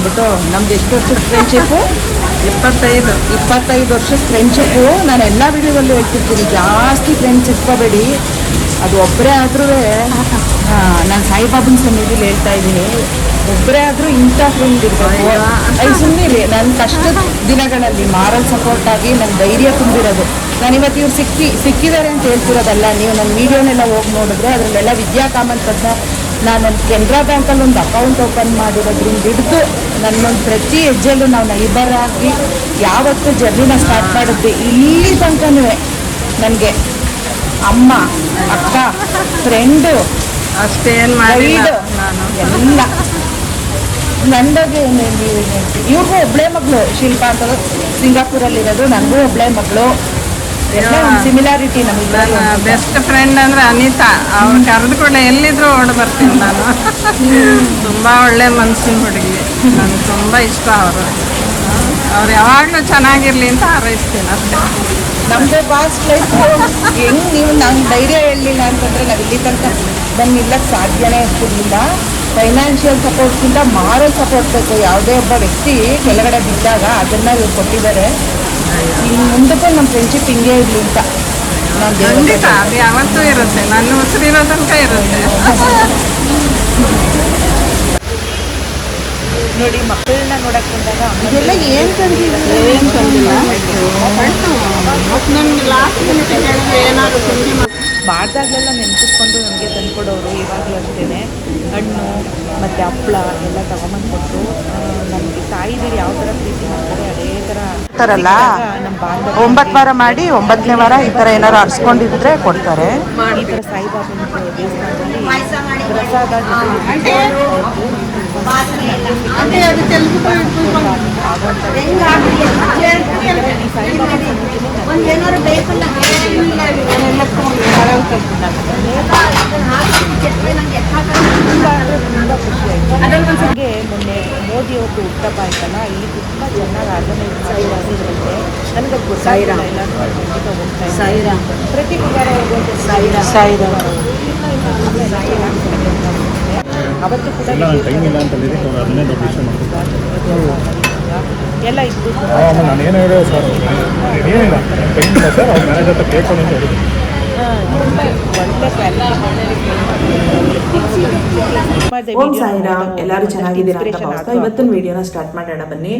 ಅಂದ್ಬಿಟ್ಟು ನಮ್ದು ಎಷ್ಟು ವರ್ಷದ ಫ್ರೆಂಡ್ಶಿಪ್ಪು ಇಪ್ಪತ್ತೈದು ಇಪ್ಪತ್ತೈದು ವರ್ಷದ ಫ್ರೆಂಡ್ಶಿಪ್ಪು ನಾನು ಎಲ್ಲ ವಿಡಿಯೋದಲ್ಲೂ ಹೇಳ್ತಿರ್ತೀನಿ, ಜಾಸ್ತಿ ಫ್ರೆಂಡ್ಸ್ ಇಟ್ಕೋಬೇಡಿ ಅದು ಒಬ್ಬರೇ ಆದ್ರೂ ನಾನು ಸಾಯಿಬಾಬನ ಸನ್ನಿಧಿಲಿ ಹೇಳ್ತಾ ಇದ್ದೀನಿ. ಒಬ್ಬರೇ ಆದರೂ ಇಂಥ ಫ್ರೆಂಡ್ ಇರ್ಬೋದು ಅದು ಸುಮ್ಮನೆ ನನ್ನ ಕಷ್ಟದ ದಿನಗಳಲ್ಲಿ ಮಾರಲ್ ಸಪೋರ್ಟ್ ಆಗಿ ನನ್ನ ಧೈರ್ಯ ತುಂಬಿರೋದು. ನಾನು ಇವತ್ತು ಇವ್ರು ಸಿಕ್ಕಿ, ಸಿಕ್ಕಿದ್ದಾರೆ ಅಂತ ಹೇಳ್ತಿರೋದಲ್ಲ, ನೀವು ನನ್ನ ವೀಡಿಯೋನೆಲ್ಲ ಹೋಗಿ ನೋಡಿದ್ರೆ ಅದರಲ್ಲೆಲ್ಲ ವಿದ್ಯಾ ಕಾಮಂತದ್ನ ನಾನು ನನ್ನ ಕೆನರಾ ಬ್ಯಾಂಕಲ್ಲಿ ಒಂದು ಅಕೌಂಟ್ ಓಪನ್ ಮಾಡಿರೋದ್ರಿಂದ ಹಿಡಿದು ನನ್ನೊಂದು ಪ್ರತಿ ಹೆಜ್ಜೆಲ್ಲೂ ನಾವು ನೈಬರ್ ಆಗಿ ಯಾವತ್ತು ಜರ್ನಿನ ಸ್ಟಾರ್ಟ್ ಮಾಡಿದ್ವಿ ಇಲ್ಲಿ ತನಕನೂ ನನಗೆ ಅಮ್ಮ ಅಕ್ಕ ಫ್ರೆಂಡು ಅಷ್ಟೇ ನಾನು. ಎಲ್ಲ. ನಂದಾಗೆ ಇವ್ರಿಗೂ ಒಬ್ಳೆ ಮಗಳು. ಶಿಲ್ಪಾ ಅಂತ ಸಿಂಗಾಪುರಲ್ಲಿರೋದು. ನನಗೂ ಒಬ್ಳೆ ಮಗಳು. ಎಲ್ಲ ಒಂದು ಸಿಮಿಲಾರಿಟಿ ನನ್ನ ಬೆಸ್ಟ್ ಫ್ರೆಂಡ್ ಅಂದ್ರೆ ಅನಿತಾ. ಅವ್ರು ಕರೆದ ಕೂಡ ಎಲ್ಲಿದ್ರು ಓಡ್ ಬರ್ತೀನಿ ನಾನು. ತುಂಬಾ ಒಳ್ಳೆ ಮನ್ಸಿನ ಹುಡುಗಿ. ನನಗೆ ತುಂಬಾ ಇಷ್ಟ ಅವರು. ಅವ್ರು ಯಾವಾಗಲೂ ಚೆನ್ನಾಗಿರ್ಲಿ ಅಂತ ಹಾರೈಸ್ತೀನಿ ಅಷ್ಟೇ. ನಮ್ಮದು ಪಾಸ್ಟ್ ಲೈಫ್ ಹೆಂಗ್ ನೀವು ನಂಗೆ ಧೈರ್ಯ ಹೇಳಲಿಲ್ಲ ಅಂತಂದ್ರೆ ನಾವು ಇಲ್ಲಿ ತನಕ ಬಂದು ನಿಲ್ಲಕ್ಕೆ ಸಾಧ್ಯನೇ ಇರ್ತಿರ್ಲಿಲ್ಲ. ಫೈನಾನ್ಷಿಯಲ್ ಸಪೋರ್ಟ್ಗಿಂತ ಮಾರಲ್ ಸಪೋರ್ಟ್ ಬೇಕು. ಯಾವುದೇ ಒಬ್ಬ ವ್ಯಕ್ತಿ ಕೆಳಗಡೆ ಬಿದ್ದಾಗ ಅದನ್ನ ಇವ್ರು ಕೊಟ್ಟಿದ್ದಾರೆ. ಇನ್ನು ಮುಂದಕ್ಕೂ ನಮ್ಮ ಫ್ರೆಂಡ್ಶಿಪ್ ಹಿಂಗೆ ಇರಲಿ ಅಂತ ಖಂಡಿತ ಅದು ಯಾವತ್ತೂ ಇರುತ್ತೆ. ನನ್ನ ಉಸಿರಿರೋ ತನಕ ಇರುತ್ತೆ. ನೋಡಿ ಮಕ್ಕಳನ್ನ ನೋಡಕ್ ಬಂದಾಗ ಇದೆಲ್ಲ ಏನು ತಂದಿಲ್ಲ ಏನು ತಂದಿಲ್ಲ ನಮ್ಗೆ ಲಾಸ್ಟ್ ಮಿನಿಟ್ ಹೇಳಿದ್ರೆ ಏನಾದ್ರು ತಿಂಡಿ ಮಾಡ್ದಾಗಲೆಲ್ಲ ನೆನ್ಪಿಸ್ಕೊಂಡು ನನಗೆ ತಂದ್ಕೊಡೋರು ಇವಾಗಲೂ ಅಷ್ಟೇ ಹಣ್ಣು ಮತ್ತು ಹಪ್ಪಳ ಎಲ್ಲ ತಗೊಂಬಂದು ಕೊಟ್ಟು ನನಗೆ ತಾಯಿದಿರು ಯಾವ ಥರ ಪ್ರೀತಿ ಮಾಡ್ತಾರೆ ಬಾಂಧವ್ಯ ಒಂಬತ್ತು ವಾರ ಮಾಡಿ ಒಂಬತ್ತನೇ ವಾರ ಈ ಥರ ಏನಾರು ಅರ್ಸ್ಕೊಂಡಿದ್ರೆ ಕೊಡ್ತಾರೆ. ಈ ಒಂದು ಏನಾದ್ರು ಬೇಕಲ್ಲ. ಅದರೊಂದಿಗೆ ಮೊನ್ನೆ ಮೋದಿ ಅವರು ಉತ್ತಪ್ಪ ಆಯ್ತಲ್ಲ ಇಲ್ಲಿ ತುಂಬ ಚೆನ್ನಾಗಿ ಆರ್ಗನೈಸ್ ಆಗಿರುತ್ತೆ ನನಗೆ ಸಾಯಿರ ಪ್ರತಿ ಗುರುವಾರ ಹೋಗೋದು ಸಾಯಿರ ಸಾಯಿರ ಅವತ್ತು ಕೂಡ ಎಲ್ಲ ಇತ್ತು. ನಾನು ಏನು ಹೇಳಿದೆ ಸರ್? ಏನಿಲ್ಲ. ಟೈಮ್ ಇಲ್ಲ ಸರ್ ಅವ್ರ ಮ್ಯಾನೇಜರ್ ಹತ್ರ ಕೇಳ್ಕೊಂಡು ಅಂತ ಹೇಳಿದೆ ಓಂ ಸಾಯಿರಾಮ್ ಎಲ್ಲರೂ ಚೆನ್ನಾಗಿದ್ದೀರಾ ಅಂತ ಭಾವಿಸ್ತಾ ಇವತ್ತಿನ ವಿಡಿಯೋನ ಸ್ಟಾರ್ಟ್ ಮಾಡೋಣ ಬನ್ನಿ.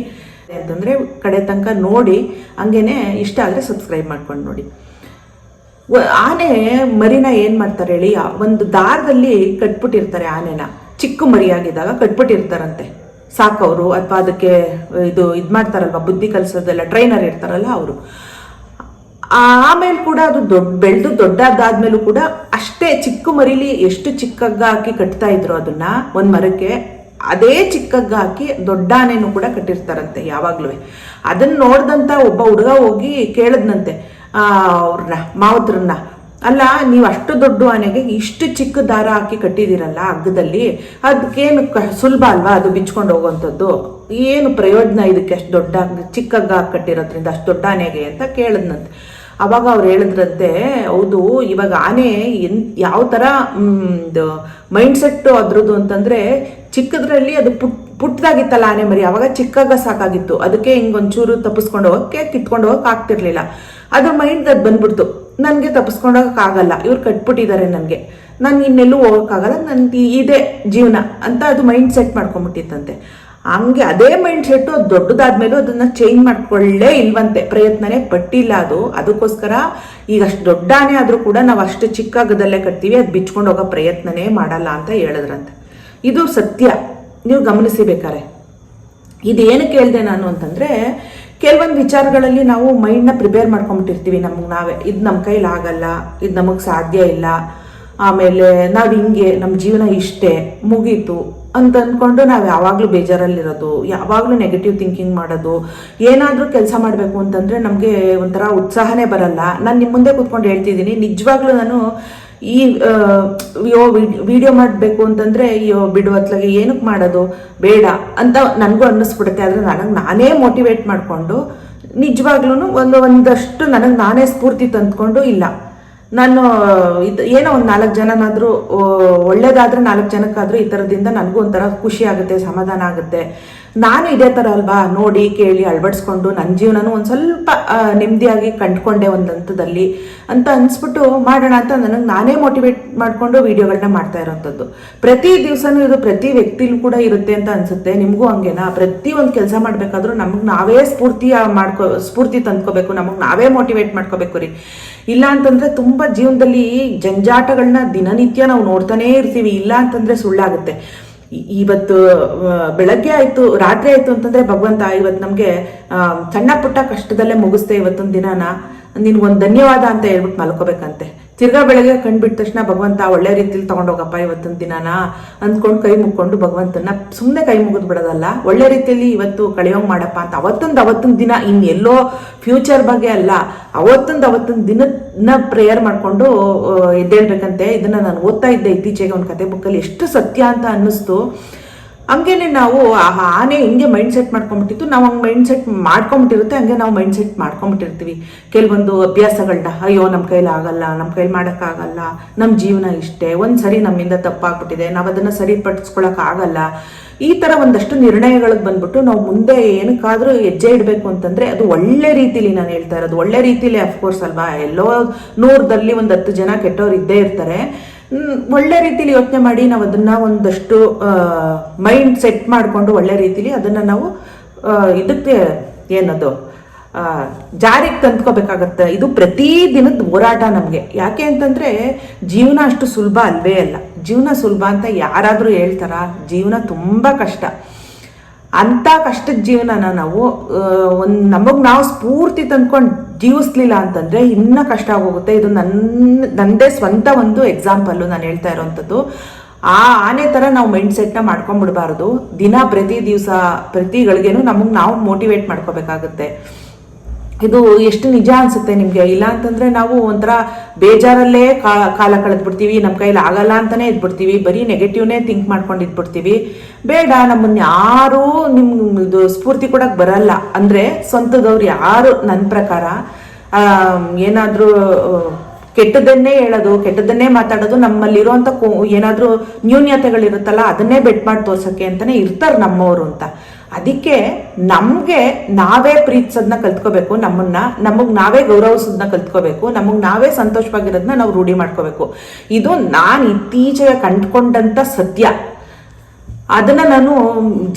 ಅಂತಂದ್ರೆ ಕಡೆ ತನಕ ನೋಡಿ ಹಂಗೇನೆ ಇಷ್ಟ ಆದರೆ ಸಬ್ಸ್ಕ್ರೈಬ್ ಮಾಡ್ಕೊಂಡು ನೋಡಿ. ಆನೆ ಮರಿನ ಏನ್ ಮಾಡ್ತಾರೆ ಹೇಳಿ ಒಂದು ದಾರದಲ್ಲಿ ಕಟ್ಬಿಟ್ಟಿರ್ತಾರೆ ಆನೆನ. ಚಿಕ್ಕ ಮರಿಯಾಗಿದ್ದಾಗ ಕಟ್ಬಿಟ್ಟಿರ್ತಾರಂತೆ. ಸಾಕವರು. ಅಥವಾ ಅದಕ್ಕೆ, ಇದು ಇದು ಮಾಡ್ತಾರಲ್ವ, ಬುದ್ಧಿ ಕಲಿಸೋದೆಲ್ಲ ಟ್ರೈನರ್ ಇರ್ತಾರಲ್ಲ ಅವರು. ಆಮೇಲೆ ಕೂಡ ಅದು ದೊಡ್ಡ ಬೆಳೆದು ದೊಡ್ಡದಾದ್ಮೇಲೂ ಕೂಡ ಅಷ್ಟೇ ಚಿಕ್ಕ ಮರಿಲಿ ಎಷ್ಟು ಚಿಕ್ಕಗ್ಗ ಹಾಕಿ ಕಟ್ತಾ ಇದ್ರು ಅದನ್ನ, ಒಂದ್ ಮರಕ್ಕೆ ಅದೇ ಚಿಕ್ಕಗ್ಗ ಹಾಕಿ ದೊಡ್ಡ ಆನೆನೂ ಕೂಡ ಕಟ್ಟಿರ್ತಾರಂತೆ ಯಾವಾಗ್ಲೂ ಅದನ್ನ ನೋಡ್ದಂತ ಒಬ್ಬ ಹುಡುಗ ಹೋಗಿ ಕೇಳದ್ನಂತೆ, ಆ ಅವ್ರನ್ನ ಮಾವತ್ರನ್ನ ಅಲ್ಲ, ನೀವು ಅಷ್ಟು ದೊಡ್ಡ ಆನೆಗೆ ಇಷ್ಟು ಚಿಕ್ಕ ದಾರ ಹಾಕಿ ಕಟ್ಟಿದಿರಲ್ಲ ಹಗ್ಗದಲ್ಲಿ ಅದಕ್ಕೇನು ಸುಲಭ ಅಲ್ವಾ ಅದು ಬಿಚ್ಕೊಂಡು ಹೋಗುವಂಥದ್ದು? ಏನು ಪ್ರಯೋಜನ ಇದಕ್ಕೆ ಅಷ್ಟು ದೊಡ್ಡ ಚಿಕ್ಕಗ್ಗ ಹಾಕಿ ಕಟ್ಟಿರೋದ್ರಿಂದ ಅಷ್ಟು ದೊಡ್ಡ ಆನೆಗೆ ಅಂತ ಕೇಳಿದ್ನಂತೆ. ಅವಾಗ ಅವ್ರು ಹೇಳಿದ್ರಂತೆ, ಹೌದು, ಇವಾಗ ಆನೆ ಎನ್ ಯಾವ ಥರ ಮೈಂಡ್ ಸೆಟ್ ಅದ್ರದ್ದು ಅಂತಂದರೆ ಚಿಕ್ಕದ್ರಲ್ಲಿ ಅದು ಪುಟ್ ಪುಟ್ಟದಾಗಿತ್ತಲ್ಲ ಆನೆ ಮರಿ, ಅವಾಗ ಚಿಕ್ಕಾಗ ಸಾಕಾಗಿತ್ತು. ಅದಕ್ಕೆ ಹಿಂಗೊಂಚೂರು ತಪ್ಪಿಸ್ಕೊಂಡು ಹೋಗಕ್ಕೆ ಕಿತ್ಕೊಂಡು ಹೋಗಕ್ಕೆ ಆಗ್ತಿರ್ಲಿಲ್ಲ. ಅದ್ರ ಮೈಂಡ್ ಅದು ಬಂದ್ಬಿಡ್ತು. ನನಗೆ ತಪ್ಪಿಸ್ಕೊಂಡೋಗಕ್ಕಾಗಲ್ಲ ಇವ್ರು ಕಟ್ಬಿಟ್ಟಿದ್ದಾರೆ ನನಗೆ. ನಾನು ಇನ್ನೆಲ್ಲೂ ಹೋಗೋಕ್ಕಾಗಲ್ಲ. ನನ್ನ ಇದೇ ಜೀವನ ಅಂತ ಅದು ಮೈಂಡ್ ಸೆಟ್ ಮಾಡ್ಕೊಂಬಿಟ್ಟಿತ್ತಂತೆ. ಹಂಗೆ ಅದೇ ಮೈಂಡ್ ಸೆಟ್ಟು ಅದು ದೊಡ್ಡದಾದ್ಮೇಲೂ ಅದನ್ನ ಚೇಂಜ್ ಮಾಡ್ಕೊಳ್ಳೇ ಇಲ್ವಂತೆ. ಪ್ರಯತ್ನನೇ ಪಟ್ಟಿಲ್ಲ ಅದು. ಅದಕ್ಕೋಸ್ಕರ ಈಗ ಅಷ್ಟು ದೊಡ್ಡ ಆನೆ ಆದ್ರೂ ಕೂಡ ನಾವು ಅಷ್ಟು ಚಿಕ್ಕಾಗದಲ್ಲೇ ಕಟ್ತೀವಿ. ಅದು ಬಿಚ್ಕೊಂಡು ಹೋಗೋ ಪ್ರಯತ್ನನೇ ಮಾಡಲ್ಲ ಅಂತ ಹೇಳಿದ್ರಂತೆ. ಇದು ಸತ್ಯ. ನೀವು ಗಮನಿಸಿಬೇಕಾರೆ ಇದೇನಕ್ಕೆ ಹೇಳಿದೆ ನಾನು ಅಂತಂದ್ರೆ ಕೆಲವೊಂದು ವಿಚಾರಗಳಲ್ಲಿ ನಾವು ಮೈಂಡ್ನ ಪ್ರಿಪೇರ್ ಮಾಡ್ಕೊಂಬಿಟ್ಟಿರ್ತೀವಿ ನಮ್ಗೆ ನಾವೇ. ಇದು ನಮ್ಮ ಆಗಲ್ಲ, ಇದು ನಮಗೆ ಸಾಧ್ಯ ಇಲ್ಲ, ಆಮೇಲೆ ನಾವು ಹಿಂಗೆ ನಮ್ಮ ಜೀವನ ಇಷ್ಟೇ, ಮುಗೀತು ಅಂತ ಅಂದ್ಕೊಂಡು ನಾವು ಯಾವಾಗಲೂ ಬೇಜಾರಲ್ಲಿರೋದು, ಯಾವಾಗಲೂ ನೆಗೆಟಿವ್ ಥಿಂಕಿಂಗ್ ಮಾಡೋದು, ಏನಾದರೂ ಕೆಲಸ ಮಾಡಬೇಕು ಅಂತಂದರೆ ನಮಗೆ ಒಂಥರ ಉತ್ಸಾಹನೇ ಬರಲ್ಲ. ನಾನು ನಿಮ್ಮ ಮುಂದೆ ಕೂತ್ಕೊಂಡು ಹೇಳ್ತಿದ್ದೀನಿ, ನಿಜವಾಗ್ಲೂ ನಾನು ಈ ಯೋ ವಿಡಿಯೋ ಮಾಡಬೇಕು ಅಂತಂದ್ರೆ, ಅಯ್ಯೋ, ಬಿಡು ಅತ್ಲಾಗೆ ಏನಕ್ಕೆ ಮಾಡೋದು? ಬೇಡ ಅಂತ ನನಗೂ ಅನ್ನಿಸ್ಬಿಡುತ್ತೆ. ಆದರೆ ನನಗೆ ನಾನೇ ಮೋಟಿವೇಟ್ ಮಾಡಿಕೊಂಡು ನಿಜವಾಗ್ಲೂ ಒಂದು, ಒಂದಷ್ಟು ನನಗೆ ನಾನೇ ಸ್ಫೂರ್ತಿ ತಂದ್ಕೊಂಡು ಇಲ್ಲ. ನಾನು, ಇದು ಏನೋ ಒಂದು ನಾಲ್ಕು ಜನನಾದರೂ ಒಳ್ಳೇದಾದರೆ ನಾಲ್ಕು ಜನಕ್ಕಾದರೂ ಈ ಥರದಿಂದ ನನಗೂ ಒಂಥರ ಖುಷಿ ಆಗುತ್ತೆ, ಸಮಾಧಾನ ಆಗುತ್ತೆ. ನಾನು ಇದೇ ಥರ ಅಲ್ವಾ? ನೋಡಿ, ಕೇಳಿ, ಅಳವಡಿಸ್ಕೊಂಡು ನನ್ನ ಜೀವನನೂ ಒಂದು ಸ್ವಲ್ಪ ನೆಮ್ಮದಿಯಾಗಿ ಕಂಡ್ಕೊಂಡೆ ಒಂದು ಹಂತದಲ್ಲಿ ಅಂತ ಅನಿಸ್ಬಿಟ್ಟು ಮಾಡೋಣ ಅಂತ ನನಗೆ ನಾನೇ ಮೋಟಿವೇಟ್ ಮಾಡಿಕೊಂಡು ವೀಡಿಯೋಗಳನ್ನ ಮಾಡ್ತಾ ಇರೋವಂಥದ್ದು ಪ್ರತಿ ದಿವಸನೂ ಇದು ಪ್ರತಿ ವ್ಯಕ್ತಿಲೂ ಕೂಡ ಇರುತ್ತೆ ಅಂತ ಅನ್ಸುತ್ತೆ. ನಿಮಗೂ ಹಂಗೇನಾ? ಪ್ರತಿ ಒಂದು ಕೆಲಸ ಮಾಡಬೇಕಾದ್ರೂ ನಮಗೆ ನಾವೇ ಸ್ಫೂರ್ತಿ ಮಾಡ್ಕೊ, ಸ್ಫೂರ್ತಿ ತಂದ್ಕೋಬೇಕು. ನಮಗೆ ನಾವೇ ಮೋಟಿವೇಟ್ ಮಾಡ್ಕೋಬೇಕು ರೀ. ಇಲ್ಲ ಅಂತಂದ್ರೆ ತುಂಬ ಜೀವನದಲ್ಲಿ ಜಂಜಾಟಗಳನ್ನ ದಿನನಿತ್ಯ ನಾವು ನೋಡ್ತಾನೇ ಇರ್ತೀವಿ. ಇಲ್ಲ ಅಂತಂದ್ರೆ ಸುಳ್ಳಾಗುತ್ತೆ. ಇವತ್ತು ಬೆಳಗ್ಗೆ ಆಯ್ತು, ರಾತ್ರಿ ಆಯ್ತು ಅಂತಂದ್ರೆ ಭಗವಂತ ಇವತ್ತು ನಮಗೆ ಸಣ್ಣ ಪುಟ್ಟ ಕಷ್ಟದಲ್ಲೇ ಮುಗಿಸ್ದೆ ಇವತ್ತೊಂದು ದಿನಾನ. ನಿನ್ಗೊಂದು ಧನ್ಯವಾದ ಅಂತ ಹೇಳ್ಬಿಟ್ಟು ಮಲ್ಕೋಬೇಕಂತೆ. ತಿರ್ಗಾ ಬೆಳಗ್ಗೆ ಕಂಡ್ಬಿಟ್ಟ ತಕ್ಷಣ ಭಗವಂತ ಒಳ್ಳೆ ರೀತಿಲಿ ತಗೊಂಡೋಗಪ್ಪ ಇವತ್ತಿನ ದಿನಾನ ಅಂದ್ಕೊಂಡು ಕೈ ಮುಕ್ಕೊಂಡು ಭಗವಂತನ ಸುಮ್ಮನೆ ಕೈ ಮುಗಿದು ಬಿಡೋದಲ್ಲ, ಒಳ್ಳೆ ರೀತಿಯಲ್ಲಿ ಇವತ್ತು ಕಳೆಯೋಂಗ್ ಮಾಡಪ್ಪ ಅಂತ. ಅವತ್ತೊಂದು ಅವತ್ತೊಂದು ದಿನ ಇನ್ ಎಲ್ಲೋ ಫ್ಯೂಚರ್ ಬಗ್ಗೆ ಅಲ್ಲ, ಅವತ್ತೊಂದು ಅವತ್ತೊಂದು ದಿನನ ಪ್ರೇಯರ್ ಮಾಡಿಕೊಂಡು ಎದ್ದೇಳ್ಬೇಕಂತೆ. ಇದನ್ನ ನಾನು ಓದ್ತಾ ಇದ್ದೆ ಇತ್ತೀಚೆಗೆ ಒಂದು ಕತೆ ಬುಕ್ಕಲ್ಲಿ ಎಷ್ಟು ಸತ್ಯ ಅಂತ ಅನ್ನಿಸ್ತು. ಹಂಗೇನೆ ನಾವು ಆ ಆನೆ ಹಿಂಗೆ ಮೈಂಡ್ ಸೆಟ್ ಮಾಡ್ಕೊಂಬಿಟ್ಟಿತ್ತು. ನಾವು ಹಂಗೆ ಮೈಂಡ್ ಸೆಟ್ ಮಾಡ್ಕೊಂಬಿಟ್ಟಿರುತ್ತೆ, ಹಂಗೆ ನಾವು ಮೈಂಡ್ ಸೆಟ್ ಮಾಡ್ಕೊಂಬಿಟ್ಟಿರ್ತೀವಿ. ಕೆಲವೊಂದು ಅಭ್ಯಾಸಗಳನ್ನ ಅಯ್ಯೋ ನಮ್ಮ ಕೈಲಿ ಆಗಲ್ಲ ನಮ್ಮ ಕೈಲಿ ಮಾಡೋಕ್ಕಾಗಲ್ಲ ನಮ್ಮ ಜೀವನ ಇಷ್ಟೇ ಒಂದು ಸರಿ ನಮ್ಮಿಂದ ತಪ್ಪಾಗ್ಬಿಟ್ಟಿದೆ, ನಾವು ಅದನ್ನು ಸರಿಪಡಿಸ್ಕೊಳಕ್ಕಾಗಲ್ಲ ಈ ಥರ ಒಂದಷ್ಟು ನಿರ್ಣಯಗಳಿಗೆ ಬಂದ್ಬಿಟ್ಟು ನಾವು ಮುಂದೆ ಏನಕ್ಕಾದರೂ ಹೆಜ್ಜೆ ಇಡಬೇಕು ಅಂತಂದರೆ ಅದು ಒಳ್ಳೆ ರೀತಿಲಿ ನಾನು ಹೇಳ್ತಾ ಇರೋದು. ಒಳ್ಳೆ ರೀತಿಲಿ ಅಫ್ಕೋರ್ಸ್ ಅಲ್ವಾ, ಎಲ್ಲೋ ನೂರದಲ್ಲಿ ಒಂದು ಹತ್ತು ಜನ ಕೆಟ್ಟವ್ರು ಇದ್ದೇ ಇರ್ತಾರೆ. ಒಳ್ಳೆ ರೀತಿಲಿ ಯೋಚನೆ ಮಾಡಿ ನಾವು ಅದನ್ನ ಒಂದಷ್ಟು ಮೈಂಡ್ ಸೆಟ್ ಮಾಡಿಕೊಂಡು ಒಳ್ಳೆ ರೀತಿಲಿ ಅದನ್ನ ನಾವು ಇದಕ್ಕೆ ಏನದು ಜಾರಿಗೆ ತಂದ್ಕೋಬೇಕಾಗತ್ತೆ. ಇದು ಪ್ರತಿ ದಿನದ ಹೋರಾಟ ನಮಗೆ. ಯಾಕೆ ಅಂತಂದ್ರೆ, ಜೀವನ ಅಷ್ಟು ಸುಲಭ ಅಲ್ವೇ ಅಲ್ಲ. ಜೀವನ ಸುಲಭ ಅಂತ ಯಾರಾದರೂ ಹೇಳ್ತಾರ? ಜೀವನ ತುಂಬಾ ಕಷ್ಟ. ಅಂಥ ಕಷ್ಟದ ಜೀವನನ ನಾವು ಒಂದು ನಮಗೆ ನಾವು ಸ್ಫೂರ್ತಿ ತಂದ್ಕೊಂಡು ಜೀವಿಸ್ಲಿಲ್ಲ ಅಂತಂದ್ರೆ ಇನ್ನ ಕಷ್ಟ ಆಗೋಗುತ್ತೆ. ಇದು ನನ್ನ ನನ್ನದೇ ಸ್ವಂತ ಒಂದು ಎಕ್ಸಾಂಪಲ್ಲು ನಾನು ಹೇಳ್ತಾ ಇರೋವಂಥದ್ದು ಆ ಆನೆ ಥರ ನಾವು ಮೈಂಡ್ ಸೆಟ್ನ ಮಾಡ್ಕೊಂಡ್ಬಿಡ್ಬಾರ್ದು. ದಿನ ಪ್ರತಿ ದಿವಸ ಪ್ರತಿ ಗಳಿಗೆನು ನಮಗೆ ನಾವು ಮೋಟಿವೇಟ್ ಮಾಡ್ಕೋಬೇಕಾಗುತ್ತೆ. ಇದು ಎಷ್ಟು ನಿಜ ಅನ್ಸುತ್ತೆ ನಿಮಗೆ? ಇಲ್ಲ ಅಂತಂದ್ರೆ ನಾವು ಒಂಥರ ಬೇಜಾರಲ್ಲೇ ಕಾಲ ಕಳೆದ್ಬಿಡ್ತೀವಿ ನಮ್ಮ ಕೈಲಿ ಆಗಲ್ಲ ಅಂತಾನೆ ಇದ್ಬಿಡ್ತೀವಿ, ಬರೀ ನೆಗೆಟಿವ್ನೇ ಥಿಂಕ್ ಮಾಡ್ಕೊಂಡು ಇದ್ಬಿಡ್ತೀವಿ ಬೇಡ ನಮ್ಮನ್ನ ಯಾರು ನಿಮ್ಮ ಇದು ಸ್ಫೂರ್ತಿ ಕೊಡಕ್ ಬರಲ್ಲ. ಅಂದ್ರೆ ಸ್ವಂತದವ್ರು ಯಾರು ನನ್ನ ಪ್ರಕಾರ ಏನಾದರೂ ಕೆಟ್ಟದನ್ನೇ ಹೇಳೋದು ಕೆಟ್ಟದನ್ನೇ ಮಾತಾಡೋದು ನಮ್ಮಲ್ಲಿರುವಂಥ ಕೋ, ಏನಾದರೂ ನ್ಯೂನ್ಯತೆಗಳಿರುತ್ತಲ್ಲ, ಅದನ್ನೇ ಬೆಟ್ ಮಾಡಿ ತೋರ್ಸಕ್ಕೆ ಅಂತಾನೆ ಇರ್ತಾರೆ ನಮ್ಮವರು ಅಂತ. ಅದಕ್ಕೆ ನಮಗೆ ನಾವೇ ಪ್ರೀತಿಸೋದನ್ನ ಕಲ್ತ್ಕೋಬೇಕು, ನಮ್ಮನ್ನ, ನಮಗೆ ನಾವೇ ಗೌರವಿಸೋದನ್ನ ಕಲ್ತ್ಕೋಬೇಕು, ನಮಗೆ ನಾವೇ ಸಂತೋಷವಾಗಿರೋದನ್ನ ನಾವು ರೂಢಿ ಮಾಡ್ಕೋಬೇಕು. ಇದು ನಾನು ಇತ್ತೀಚೆಗೆ ಕಂಡ್ಕೊಂಡಂಥ ಸತ್ಯ. ಅದನ್ನ ನಾನು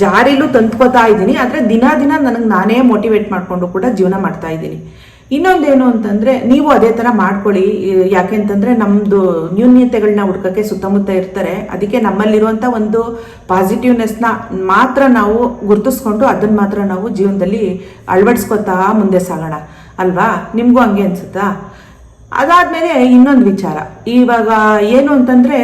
ಜಾರಿಲೂ ತಂದ್ಕೋತಾ ಇದ್ದೀನಿ, ಆದರೆ ದಿನ ದಿನ ನನಗೆ ನಾನೇ ಮೋಟಿವೇಟ್ ಮಾಡಿಕೊಂಡು ಕೂಡ ಜೀವನ ಮಾಡ್ತಾ ಇದ್ದೀನಿ. ಇನ್ನೊಂದೇನು ಅಂತಂದ್ರೆ ನೀವು ಅದೇ ಥರ ಮಾಡ್ಕೊಳ್ಳಿ. ಯಾಕೆಂತಂದ್ರೆ ನಮ್ಮದು ನ್ಯೂನ್ಯತೆಗಳನ್ನ ಹುಡ್ಕಕ್ಕೆ ಸುತ್ತಮುತ್ತ ಇರ್ತಾರೆ. ಅದಕ್ಕೆ ನಮ್ಮಲ್ಲಿರುವಂಥ ಒಂದು ಪಾಸಿಟಿವ್ನೆಸ್ನ ಮಾತ್ರ ನಾವು ಗುರುತಿಸ್ಕೊಂಡು ಅದನ್ನ ಮಾತ್ರ ನಾವು ಜೀವನದಲ್ಲಿ ಅಳವಡಿಸ್ಕೊತಾ ಮುಂದೆ ಸಾಗೋಣ. ಅಲ್ವಾ? ನಿಮಗೂ ಹಂಗೆ ಅನ್ಸುತ್ತಾ? ಅದಾದ್ಮೇಲೆ ಇನ್ನೊಂದು ವಿಚಾರ. ಇವಾಗ ಏನು ಅಂತಂದ್ರೆ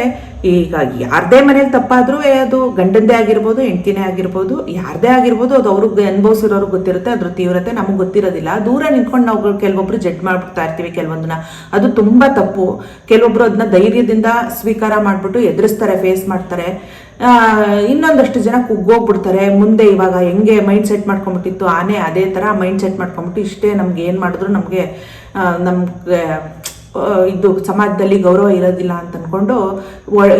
ಈಗ ಯಾರದೇ ಮನೇಲಿ ತಪ್ಪಾದ್ರೂ ಅದು ಗಂಡಂದೇ ಆಗಿರ್ಬೋದು, ಹೆಂಡ್ತಿನೇ ಆಗಿರ್ಬೋದು, ಯಾರದೇ ಆಗಿರ್ಬೋದು ಅದು ಅವ್ರಿಗೆ ಅನುಭವಿಸಿರೋರು ಗೊತ್ತಿರುತ್ತೆ, ಅದ್ರ ತೀವ್ರತೆ ನಮಗೆ ಗೊತ್ತಿರೋದಿಲ್ಲ. ದೂರ ನಿಂತ್ಕೊಂಡು ನಾವು ಕೆಲವೊಬ್ರು ಜಡ್ಜ್ ಮಾಡ್ಬಿಡ್ತಾ ಇರ್ತೀವಿ, ಕೆಲವೊಂದನ್ನ. ಅದು ತುಂಬಾ ತಪ್ಪು. ಕೆಲವೊಬ್ರು ಅದನ್ನ ಧೈರ್ಯದಿಂದ ಸ್ವೀಕಾರ ಮಾಡಿಬಿಟ್ಟು ಎದುರಿಸ್ತಾರೆ ಫೇಸ್ ಮಾಡ್ತಾರೆ. ಇನ್ನೊಂದಷ್ಟು ಜನ ಕುಗ್ಗೋಗ್ಬಿಡ್ತಾರೆ. ಮುಂದೆ ಇವಾಗ ಹೆಂಗೆ ಮೈಂಡ್ ಸೆಟ್ ಮಾಡ್ಕೊಂಬಿಟ್ಟಿತ್ತು ಆನೆ ಅದೇ ಥರ ಮೈಂಡ್ ಸೆಟ್ ಮಾಡ್ಕೊಂಬಿಟ್ಟು ಇಷ್ಟೇ ನಮ್ಗೆ ಏನು ಮಾಡಿದ್ರು ನಮಗೆ ನಮ್ಗೆ ಇದು ಸಮಾಜದಲ್ಲಿ ಗೌರವ ಇರೋದಿಲ್ಲ ಅಂತ ಅಂದ್ಕೊಂಡು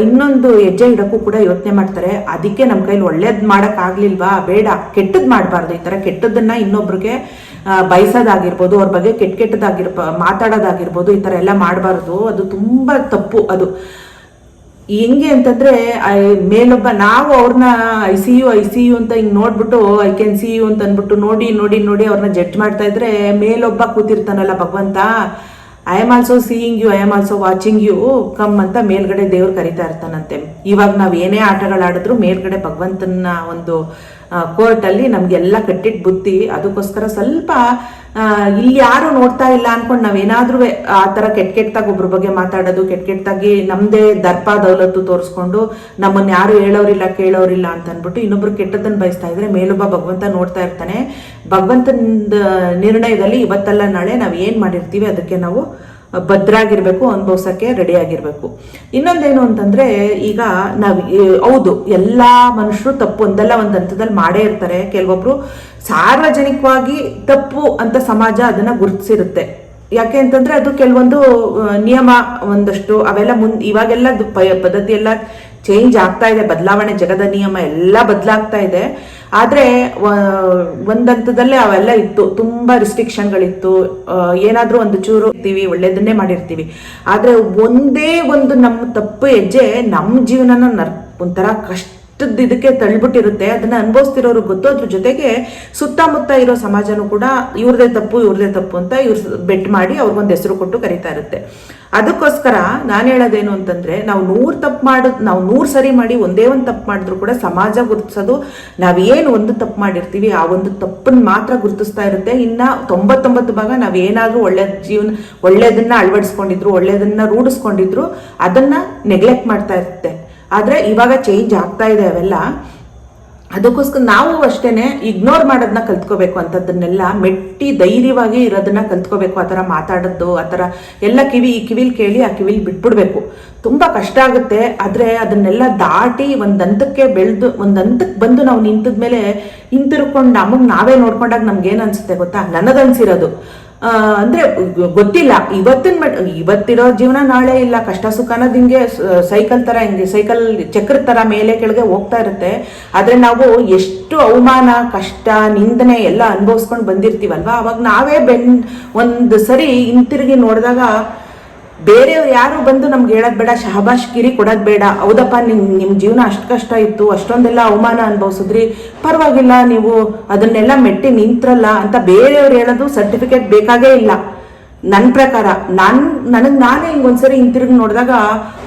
ಇನ್ನೊಂದು ಹೆಜ್ಜೆ ಇಡಕ್ಕೂ ಕೂಡ ಯೋಚನೆ ಮಾಡ್ತಾರೆ. ಅದಕ್ಕೆ ನಮ್ಮ ಕೈಲಿ ಒಳ್ಳೇದು ಮಾಡೋಕ್ಕಾಗ್ಲಿಲ್ವಾ ಬೇಡ. ಕೆಟ್ಟದ್ದು ಮಾಡಬಾರ್ದು. ಈ ಥರ ಕೆಟ್ಟದ್ದನ್ನು ಇನ್ನೊಬ್ರಿಗೆ ಬಯಸೋದಾಗಿರ್ಬೋದು, ಅವ್ರ ಬಗ್ಗೆ ಕೆಟ್ಟ ಕೆಟ್ಟದಾಗಿರ್ಬ ಮಾತಾಡೋದಾಗಿರ್ಬೋದು, ಈ ಥರ ಎಲ್ಲ ಮಾಡಬಾರ್ದು. ಅದು ತುಂಬ ತಪ್ಪು ಅದು. ಹೆಂಗೆ ಅಂತಂದ್ರೆ ಮೇಲೊಬ್ಬ, ನಾವು ಅವ್ರನ್ನ I see you, I see you ಅಂತ ಹಿಂಗೆ ನೋಡ್ಬಿಟ್ಟು, ಐ ಕ್ಯಾನ್ ಸಿ ಯು ಅಂತ ಅಂದ್ಬಿಟ್ಟು ನೋಡಿ ನೋಡಿ ನೋಡಿ ಅವ್ರನ್ನ ಜಡ್ಜ್ ಮಾಡ್ತಾ ಇದ್ರೆ ಮೇಲೊಬ್ಬ ಕೂತಿರ್ತಾನಲ್ಲ ಭಗವಂತ. I am also seeing you I am also watching you come ಅಂತ ಮೇಲ್ಗಡೆ ದೇವ್ರು ಕರಿತಾ ಇರ್ತಾನಂತೆ. ಇವಾಗ ನಾವು ಏನೇ ಆಟಗಳಾಡಿದ್ರು ಮೇಲ್ಗಡೆ ಭಗವಂತನ ಒಂದು ಕೋರ್ಟಲ್ಲಿ ನಮಗೆಲ್ಲ ಕಟ್ಟಿಟ್ಟು ಬುದ್ಧಿ. ಅದಕ್ಕೋಸ್ಕರ ಸ್ವಲ್ಪ ಇಲ್ಲಿ ಯಾರು ನೋಡ್ತಾ ಇಲ್ಲ ಅನ್ಕೊಂಡು ನಾವೇನಾದ್ರೂ ಆ ಥರ ಕೆಟ್ಟ ಕೆಟ್ಟದಾಗ ಒಬ್ರ ಬಗ್ಗೆ ಮಾತಾಡೋದು ಕೆಟ್ಟ ಕೆಟ್ಟದಾಗಿ ನಮ್ದೇ ದರ್ಪ, ದೌಲತ್ತು ತೋರಿಸ್ಕೊಂಡು ನಮ್ಮನ್ನ ಯಾರು ಹೇಳೋರಿಲ್ಲ, ಕೇಳೋರಿಲ್ಲ ಅಂತ ಅನ್ಬಿಟ್ಟು ಇನ್ನೊಬ್ರು ಕೆಟ್ಟದನ್ನ ಬಯಸ್ತಾ ಇದ್ರೆ ಮೇಲೊಬ್ಬ ಭಗವಂತ ನೋಡ್ತಾ ಇರ್ತಾನೆ. ಭಗವಂತನ ನಿರ್ಣಯದಲ್ಲಿ ಇವತ್ತಲ್ಲ ನಾಳೆ ನಾವು ಏನ್ ಮಾಡಿರ್ತೀವಿ ಅದಕ್ಕೆ ನಾವು ಭದ್ರಾಗಿರ್ಬೇಕು, ಅನುಭವಿಸೋಕ್ಕೆ ರೆಡಿ ಆಗಿರ್ಬೇಕು ಇನ್ನೊಂದೇನು ಅಂತಂದ್ರೆ, ಈಗ ನಾವು ಹೌದು, ಎಲ್ಲಾ ಮನುಷ್ಯರು ತಪ್ಪು, ಒಂದಲ್ಲ ಒಂದು ಹಂತದಲ್ಲಿ ಮಾಡೇ ಇರ್ತಾರೆ. ಕೆಲವೊಬ್ರು ಸಾರ್ವಜನಿಕವಾಗಿ ತಪ್ಪು ಅಂತ ಸಮಾಜ ಅದನ್ನ ಗುರುತಿಸಿರುತ್ತೆ. ಯಾಕೆ ಅಂತಂದ್ರೆ ಅದು ಕೆಲವೊಂದು ನಿಯಮ ಒಂದಷ್ಟು, ಅವೆಲ್ಲ ಮುಂದ್ ಇವಾಗೆಲ್ಲ ಪದ್ಧತಿ ಎಲ್ಲ ಚೇಂಜ್ ಆಗ್ತಾ ಇದೆ. ಬದಲಾವಣೆ, ಜಗದ ನಿಯಮ ಎಲ್ಲ ಬದಲಾಗ್ತಾ ಇದೆ. ಆದ್ರೆ ಒಂದಂತದಲ್ಲೇ ಅವೆಲ್ಲ ಇತ್ತು. ತುಂಬ ರಿಸ್ಟ್ರಿಕ್ಷನ್ಗಳಿತ್ತು ಏನಾದ್ರೂ ಒಂದು ಚೂರು ಇರ್ತೀವಿ, ಒಳ್ಳೇದನ್ನೇ ಮಾಡಿರ್ತೀವಿ. ಆದರೆ ಒಂದೇ ಒಂದು ನಮ್ಮ ತಪ್ಪು ಹೆಜ್ಜೆ ನಮ್ಮ ಜೀವನನ ನರ್, ಒಂಥರ ಕಷ್ಟ ಇದಕ್ಕೆ ತಳ್ಳಿಬಿಟ್ಟಿರುತ್ತೆ ಅದನ್ನ ಅನುಭವಿಸ್ತಿರೋರು ಗೊತ್ತು. ಅದ್ರ ಜೊತೆಗೆ ಸುತ್ತಮುತ್ತ ಇರೋ ಸಮಾಜನೂ ಕೂಡ ಇವ್ರದೇ ತಪ್ಪು ಇವ್ರದೇ ತಪ್ಪು ಅಂತ ಇವ್ರ ಬೆಟ್ ಮಾಡಿ ಅವ್ರಿಗೊಂದು ಹೆಸರು ಕೊಟ್ಟು ಕರಿತಾ ಇರುತ್ತೆ. ಅದಕ್ಕೋಸ್ಕರ ನಾನು ಹೇಳೋದೇನು ಅಂತಂದ್ರೆ, ನಾವು ನೂರು ತಪ್ಪು ಮಾಡೋದು ನಾವು ನೂರು ಸರಿ ಮಾಡಿ ಒಂದೇ ಒಂದು ತಪ್ಪು ಮಾಡಿದ್ರು ಕೂಡ ಸಮಾಜ ಗುರುತಿಸೋದು ನಾವೇನು ಒಂದು ತಪ್ಪು ಮಾಡಿರ್ತೀವಿ, ಆ ಒಂದು ತಪ್ಪನ್ನ ಮಾತ್ರ ಗುರುತಿಸ್ತಾ ಇರುತ್ತೆ. ಇನ್ನ ತೊಂಬತ್ತೊಂಬತ್ತು ಭಾಗ ನಾವೇನಾದ್ರೂ ಒಳ್ಳೆ ಜೀವನ, ಒಳ್ಳೇದನ್ನ ಅಳವಡಿಸ್ಕೊಂಡಿದ್ರು, ಒಳ್ಳೇದನ್ನ ರೂಢಿಸ್ಕೊಂಡಿದ್ರು, ಅದನ್ನ ನೆಗ್ಲೆಕ್ಟ್ ಮಾಡ್ತಾ ಇರುತ್ತೆ. ಆದ್ರೆ ಇವಾಗ ಚೇಂಜ್ ಆಗ್ತಾ ಇದೆ ಅವೆಲ್ಲ. ಅದಕ್ಕೋಸ್ಕರ ನಾವು ಅಷ್ಟೇನೆ ಇಗ್ನೋರ್ ಮಾಡೋದನ್ನ ಕಲ್ತ್ಕೋಬೇಕು ಅಂಥದ್ದನ್ನೆಲ್ಲ ಮೆಟ್ಟಿ ಧೈರ್ಯವಾಗಿ ಇರೋದನ್ನ ಕಲ್ತ್ಕೋಬೇಕು, ಆ ಥರ ಮಾತಾಡೋದು, ಆ ಥರ ಎಲ್ಲ ಕಿವಿ, ಈ ಕಿವಿಲಿ ಕೇಳಿ ಆ ಕಿವಿಲಿ ಬಿಟ್ಬಿಡ್ಬೇಕು. ತುಂಬ ಕಷ್ಟ ಆಗುತ್ತೆ, ಆದರೆ ಅದನ್ನೆಲ್ಲ ದಾಟಿ ಒಂದು ಹಂತಕ್ಕೆ ಬೆಳೆದು, ಒಂದು ಹಂತಕ್ಕೆ ಬಂದು ನಾವು ನಿಂತದ್ಮೇಲೆ ಹಿಂತಿರ್ಕೊಂಡು ನಮಗೆ ನಾವೇ ನೋಡ್ಕೊಂಡಾಗ ನಮ್ಗೆ ಏನು ಅನ್ಸುತ್ತೆ ಗೊತ್ತಾ? ನನಗನ್ಸಿರೋದು ಅಂದ್ರೆ ಗೊತ್ತಿಲ್ಲ. ಇವತ್ತಿನ ಮಟ್, ಇವತ್ತಿರೋ ಜೀವನ ನಾಳೆ ಇಲ್ಲ. ಕಷ್ಟ ಸುಖ ಅನ್ನೋದು ಹಿಂಗೆ ಸೈಕಲ್ ತರ ಹಿಂಗೆ ಸೈಕಲ್ ಚಕ್ರ ತರ ಮೇಲೆ ಕೆಳಗೆ ಹೋಗ್ತಾ ಇರುತ್ತೆ. ಆದ್ರೆ ನಾವು ಎಷ್ಟು ಅವಮಾನ, ಕಷ್ಟ, ನಿಂದನೆ ಎಲ್ಲ ಅನುಭವಿಸ್ಕೊಂಡು ಬಂದಿರ್ತೀವಲ್ವಾ? ಅವಾಗ ನಾವೇ ಬೆನ್, ಒಂದು ಸರಿ ಹಿಂತಿರುಗಿ ನೋಡಿದಾಗ ಬೇರೆಯವ್ರು ಯಾರು ಬಂದು ನಮ್ಗೆ ಹೇಳೋದು ಬೇಡ, ಶಹಬಾಷ್ ಕಿರಿ ಕೊಡೋದು ಬೇಡ. ಹೌದಪ್ಪ, ನಿಮ್ ನಿಮ್ ಜೀವನ ಅಷ್ಟು ಕಷ್ಟ ಇತ್ತು, ಅಷ್ಟೊಂದೆಲ್ಲ ಅವಮಾನ ಅನುಭವಿಸಿದ್ರಿ. ಪರವಾಗಿಲ್ಲ, ನೀವು ಅದನ್ನೆಲ್ಲ ಮೆಟ್ಟಿ ನಿಂತ್ರಲ್ಲ ಅಂತ ಬೇರೆಯವ್ರು ಹೇಳೋದು ಸರ್ಟಿಫಿಕೇಟ್ ಬೇಕಾಗೇ ಇಲ್ಲ. ನನ್ನ ಪ್ರಕಾರ, ನಾನು, ನನಗೆ ನಾನೇ ಹಿಂಗೆ ಒಂದ್ಸರಿ ಹಿಂತಿರುಗಿ ನೋಡಿದಾಗ,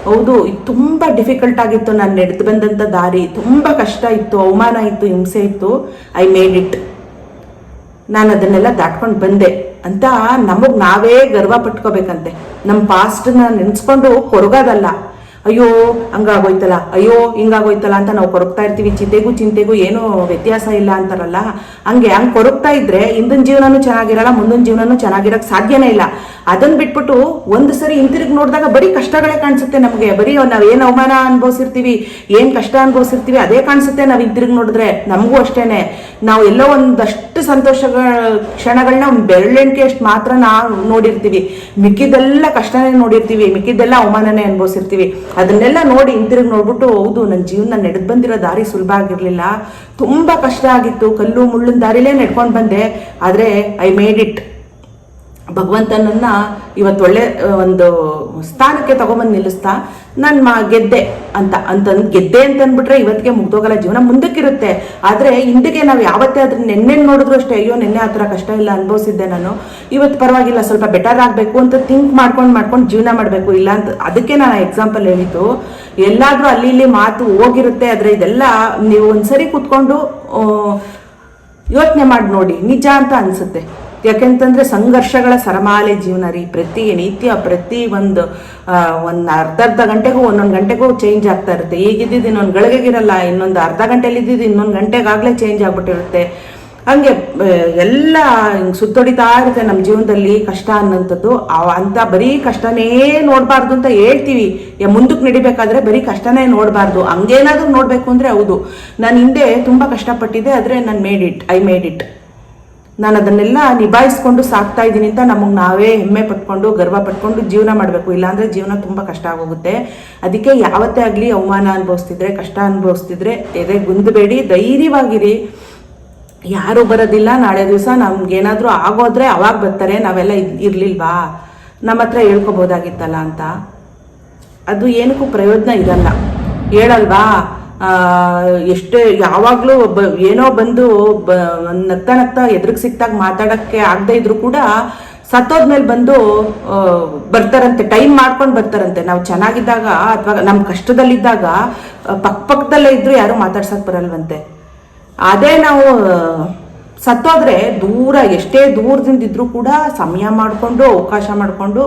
ಹೌದು ತುಂಬ ಡಿಫಿಕಲ್ಟ್ ಆಗಿತ್ತು. ನಾನು ನಡೆದು ಬಂದಂಥ ದಾರಿ, ತುಂಬ ಕಷ್ಟ ಇತ್ತು, ಅವಮಾನ ಇತ್ತು, ಹಿಂಸೆ ಇತ್ತು. ಐ ಮೇಡ್ ಇಟ್ ನಾನು ಅದನ್ನೆಲ್ಲ ದಾಟ್ಕೊಂಡು ಬಂದೆ ಅಂತ ನಮಗೆ ನಾವೇ ಗರ್ವ ಪಟ್ಕೋಬೇಕಂತೆ. ನಮ್ಮ ಪಾಸ್ಟ್ನ ನೆನೆಸ್ಕೊಂಡು ಕೊರಗೋದಲ್ಲ. ಅಯ್ಯೋ, ಹಂಗಾಗೋಯ್ತಲ್ಲ. ಅಯ್ಯೋ, ಹಿಂಗಾಗೋಯ್ತಲ್ಲ ಅಂತ ನಾವು ಕೊರಗ್ತಾ ಇರ್ತೀವಿ. ಚಿಂತೆಗೂ ಚಿಂತೆಗೂ ಏನೂ ವ್ಯತ್ಯಾಸ ಇಲ್ಲ ಅಂತಾರಲ್ಲ. ಹಂಗೆ ಹಂಗೆ ಕೊರಗ್ತಾ ಇದ್ರೆ ಹಿಂದಿನ ಜೀವನನೂ ಚೆನ್ನಾಗಿರಲ್ಲ, ಮುಂದಿನ ಜೀವನನೂ ಚೆನ್ನಾಗಿರಕ್ ಸಾಧ್ಯನೇ ಇಲ್ಲ. ಅದನ್ನ ಬಿಟ್ಬಿಟ್ಟು ಒಂದು ಸರಿ ಹಿಂತಿರುಗಿ ನೋಡಿದಾಗ ಬರೀ ಕಷ್ಟಗಳೇ ಕಾಣಿಸುತ್ತೆ ನಮಗೆ. ಬರೀ ನಾವು ಏನು ಅವಮಾನ ಅನುಭವಿಸಿರ್ತೀವಿ, ಏನು ಕಷ್ಟ ಅನುಭವಿಸಿರ್ತೀವಿ, ಅದೇ ಕಾಣಿಸುತ್ತೆ ನಾವು ಹಿಂತಿರುಗಿ ನೋಡಿದ್ರೆ. ನಮಗೂ ಅಷ್ಟೇನೆ. ನಾವು ಎಲ್ಲೋ ಒಂದಷ್ಟು ಸಂತೋಷಗಳ ಕ್ಷಣಗಳನ್ನ ಬೆರಳೆಣಿಕೆ ಅಷ್ಟು ಮಾತ್ರ ನಾವು ನೋಡಿರ್ತೀವಿ. ಮಿಕ್ಕಿದ್ದೆಲ್ಲ ಕಷ್ಟನೇ ನೋಡಿರ್ತೀವಿ. ಮಿಕ್ಕಿದ್ದೆಲ್ಲ ಅವಮಾನನೇ ಅನುಭವಿಸಿರ್ತೀವಿ. ಅದನ್ನೆಲ್ಲ ನೋಡಿ ಹಿಂತಿರುಗಿ ನೋಡ್ಬಿಟ್ಟು, ಹೌದು ನನ್ನ ಜೀವನ ನಡೆದು ಬಂದಿರೋ ದಾರಿ ಸುಲಭ ಆಗಿರಲಿಲ್ಲ. ತುಂಬ ಕಷ್ಟ ಆಗಿತ್ತು. ಕಲ್ಲು ಮುಳ್ಳಿನ ದಾರಿಲೇ ನಡ್ಕೊಂಡು ಬಂದೆ. ಆದರೆ ಐ ಮೇಡ್ ಇಟ್ ಭಗವಂತನನ್ನ ಇವತ್ತು ಒಳ್ಳೆ ಒಂದು ಸ್ಥಾನಕ್ಕೆ ತಗೊಂಬಂದು ನಿಲ್ಲಿಸ್ತಾ, ನಾನು ಮಾ ಗೆದ್ದೆ ಅಂತ ಅಂತಂದು ಗೆದ್ದೆ ಅಂತ ಅಂದ್ಬಿಟ್ರೆ ಇವತ್ತಿಗೆ ಮುಗ್ದೋಗಲ್ಲ, ಜೀವನ ಮುಂದಕ್ಕಿರುತ್ತೆ. ಆದರೆ ಹಿಂದಿಗೆ ನಾವು ಯಾವತ್ತೇ ಅದ್ರ ನೆನ್ನೆ ನೋಡಿದ್ರು ಅಷ್ಟೇ, ಅಯ್ಯೋ, ನೆನ್ನೆ ಆ ಥರ ಕಷ್ಟ ಇಲ್ಲ, ಅನುಭವಿಸಿದ್ದೆ ನಾನು. ಇವತ್ತು ಪರವಾಗಿಲ್ಲ, ಸ್ವಲ್ಪ ಬೆಟರ್ ಆಗಬೇಕು ಅಂತ ಥಿಂಕ್ ಮಾಡ್ಕೊಂಡು ಮಾಡ್ಕೊಂಡು ಜೀವನ ಮಾಡಬೇಕು. ಇಲ್ಲ ಅಂತ ಅದಕ್ಕೆ ನಾನು ಎಕ್ಸಾಂಪಲ್ ಹೇಳಿದ್ದು, ಎಲ್ಲಾದರೂ ಅಲ್ಲಿ ಇಲ್ಲಿ ಮಾತು ಹೋಗಿರುತ್ತೆ, ಆದರೆ ಇದೆಲ್ಲ ನೀವು ಒಂದ್ಸರಿ ಕೂತ್ಕೊಂಡು ಯೋಚನೆ ಮಾಡಿ ನೋಡಿ, ನಿಜ ಅಂತ ಅನ್ಸುತ್ತೆ. ಯಾಕೆಂತಂದ್ರೆ ಸಂಘರ್ಷಗಳ ಸರಮಾಲೆ ಜೀವನ ರೀ. ಪ್ರತಿ ನಿತ್ಯ ಪ್ರತಿ ಒಂದು ಒಂದು ಅರ್ಧ ಅರ್ಧ ಗಂಟೆಗೂ ಒಂದೊಂದು ಗಂಟೆಗೂ ಚೇಂಜ್ ಆಗ್ತಾ ಇರುತ್ತೆ. ಈಗಿದ್ದಿದ್ದು ಇನ್ನೊಂದು ಗಳಿಗೆಗಿರಲ್ಲ, ಇನ್ನೊಂದು ಅರ್ಧ ಗಂಟೆಲಿ ಇದ್ದಿದ್ದು ಇನ್ನೊಂದು ಗಂಟೆಗಾಗಲೇ ಚೇಂಜ್ ಆಗ್ಬಿಟ್ಟಿರುತ್ತೆ. ಹಂಗೆ ಎಲ್ಲ ಹಿಂಗ್ ಸುತ್ತೊಡಿತಾ ಇರುತ್ತೆ ನಮ್ಮ ಜೀವನದಲ್ಲಿ ಕಷ್ಟ ಅನ್ನೋಂಥದ್ದು ಅಂತ ಬರೀ ಕಷ್ಟನೇ ನೋಡಬಾರ್ದು ಅಂತ ಹೇಳ್ತೀವಿ. ಮುಂದಕ್ಕೆ ನಡಿಬೇಕಾದ್ರೆ ಬರೀ ಕಷ್ಟನೇ ನೋಡಬಾರ್ದು. ಹಂಗೇನಾದ್ರೂ ನೋಡಬೇಕು ಅಂದರೆ ಹೌದು. ನಾನು ಹಿಂದೆ ತುಂಬ ಕಷ್ಟಪಟ್ಟಿದ್ದೆ, ಆದರೆ ನಾನು made it I made it ನಾನು ಅದನ್ನೆಲ್ಲ ನಿಭಾಯಿಸ್ಕೊಂಡು ಸಾಕ್ತಾ ಇದ್ದೀನಿ ಅಂತ ನಮಗೆ ನಾವೇ ಹೆಮ್ಮೆ ಪಟ್ಕೊಂಡು, ಗರ್ವ ಪಟ್ಕೊಂಡು ಜೀವನ ಮಾಡಬೇಕು. ಇಲ್ಲಾಂದರೆ ಜೀವನ ತುಂಬ ಕಷ್ಟ ಆಗೋಗುತ್ತೆ. ಅದಕ್ಕೆ ಯಾವತ್ತೇ ಆಗಲಿ ಅವಮಾನ ಅನುಭವಿಸ್ತಿದ್ರೆ, ಕಷ್ಟ ಅನುಭವಿಸ್ತಿದ್ರೆ ಎದೆ ಗುಂದಬೇಡಿ, ಧೈರ್ಯವಾಗಿರಿ. ಯಾರು ಬರೋದಿಲ್ಲ. ನಾಳೆ ದಿವಸ ನಮ್ಗೇನಾದರೂ ಆಗೋದ್ರೆ ಅವಾಗ ಬರ್ತಾರೆ. ನಾವೆಲ್ಲ ಇರಲಿಲ್ವಾ? ನಮ್ಮ ಹತ್ರ ಹೇಳ್ಕೊಬೋದಾಗಿತ್ತಲ್ಲ ಅಂತ. ಅದು ಏನಕ್ಕೂ ಪ್ರಯೋಜನ ಇರಲ್ಲ. ಹೇಳಲ್ವಾ? ಎಷ್ಟೇ ಯಾವಾಗಲೂ ಬ ಏನೋ ಬಂದು ಬ, ನಗ್ತಾ ನಗ್ತಾ ಎದುರಿಗೆ ಸಿಕ್ತಾಗ ಮಾತಾಡೋಕ್ಕೆ ಆಗದೆ ಇದ್ರು ಕೂಡ ಸತ್ತೋದ್ಮೇಲೆ ಬಂದು ಬರ್ತಾರಂತೆ, ಟೈಮ್ ಮಾಡ್ಕೊಂಡು ಬರ್ತಾರಂತೆ. ನಾವು ಚೆನ್ನಾಗಿದ್ದಾಗ ಅಥವಾ ನಮ್ಮ ಕಷ್ಟದಲ್ಲಿದ್ದಾಗ, ಪಕ್ಕ ಪಕ್ಕದಲ್ಲೇ ಇದ್ರು ಯಾರು ಮಾತಾಡ್ಸಕ್ ಬರಲ್ವಂತೆ. ಅದೇ ನಾವು ಸತ್ತೋದ್ರೆ ದೂರ, ಎಷ್ಟೇ ದೂರದಿಂದ ಇದ್ರೂ ಕೂಡ ಸಮಯ ಮಾಡಿಕೊಂಡು, ಅವಕಾಶ ಮಾಡಿಕೊಂಡು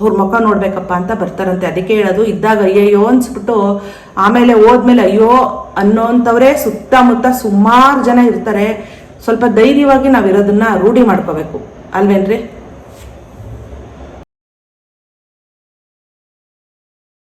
ಅವ್ರ ಮುಖ ನೋಡ್ಬೇಕಪ್ಪ ಅಂತ ಬರ್ತಾರಂತೆ. ಅದಕ್ಕೆ ಹೇಳೋದು, ಇದ್ದಾಗ ಅಯ್ಯಯ್ಯೋ ಅನ್ಸ್ಬಿಟ್ಟು ಆಮೇಲೆ ಹೋದ್ಮೇಲೆ ಅಯ್ಯೋ ಅನ್ನೋಂಥವ್ರೇ ಸುತ್ತಮುತ್ತ ಸುಮಾರು ಜನ ಇರ್ತಾರೆ. ಸ್ವಲ್ಪ ಧೈರ್ಯವಾಗಿ ನಾವು ಇರೋದನ್ನ ರೂಢಿ ಮಾಡ್ಕೋಬೇಕು. ಅಲ್ವೇನ್ರಿ?